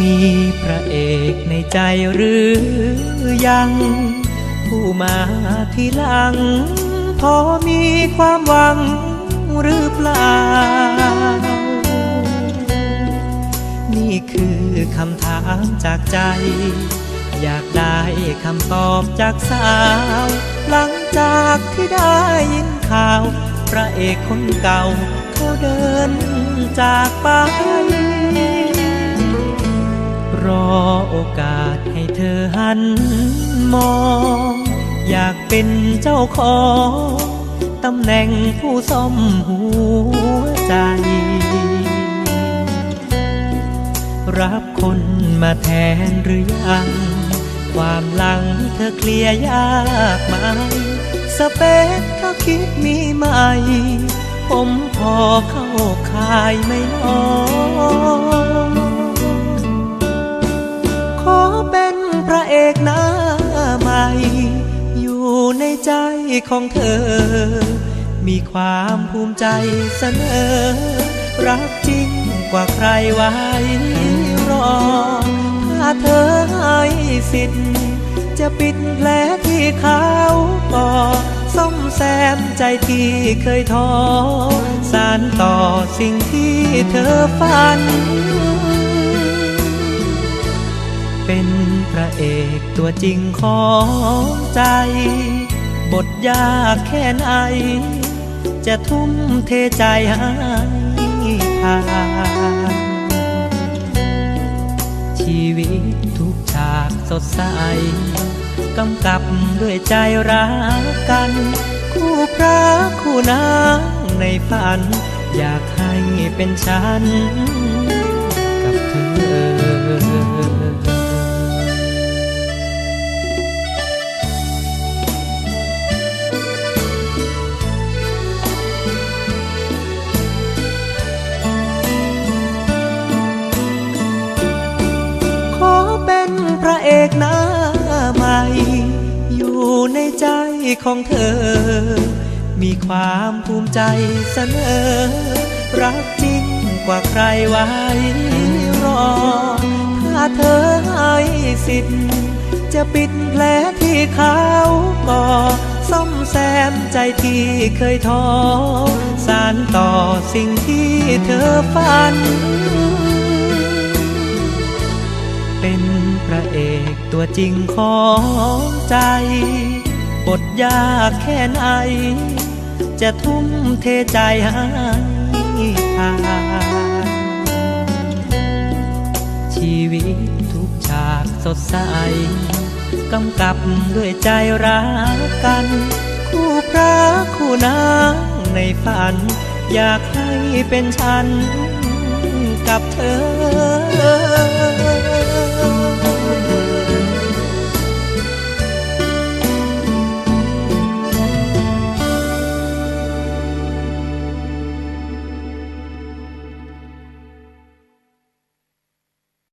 มีพระเอกในใจหรือยัง ผู้มาทีหลัง พอมีความหวังหรือเปล่า นี่คือคำถามจากใจ อยากได้คำตอบจากสาว หลังจากที่ได้ยินข่าว พระเอกคนเก่าเขาเดินจากไป ของตำแหน่งผู้ซ่อมหัวใจ รับคนมาแทนหรือยัง ความหลังเธอเคลียร์ยากไหม สเปคถ้าคิดมีไหม ผมพอเข้าคายไม่น้อย ของเธอ มีความภูมิใจเสนอ รักจริงกว่าใครไว้รอ ถ้าเธอให้สิทธิ์ จะปิดแผลที่เขาก่อซ่อมแซมใจที่เคยท้อ สารต่อสิ่งที่เธอฝัน เป็นพระเอกตัวจริงของใจ บทยากแค่ไหน จะทุ่มเทใจให้ผ่านชีวิตทุกฉากสดใส กำกับด้วยใจรักกัน คู่พระคู่นางในฝัน อยากให้เป็นฉัน ของเธอ มีความภูมิใจเสนอ รักจริงกว่าใครไว้รอ ถ้าเธอให้สิทธิ์จะปิดแผลที่เขาก่อซ่อมแซมใจที่เคยท้อ สารต่อสิ่งที่เธอฝัน เป็นพระเอกตัวจริงของใจ บทยากแค่ไหน จะทุ่มเทใจให้ผ่านชีวิตทุกฉากสดใส กำกับด้วยใจรักกัน คู่พระคู่นางในฝัน อยากให้เป็นฉันกับเธอ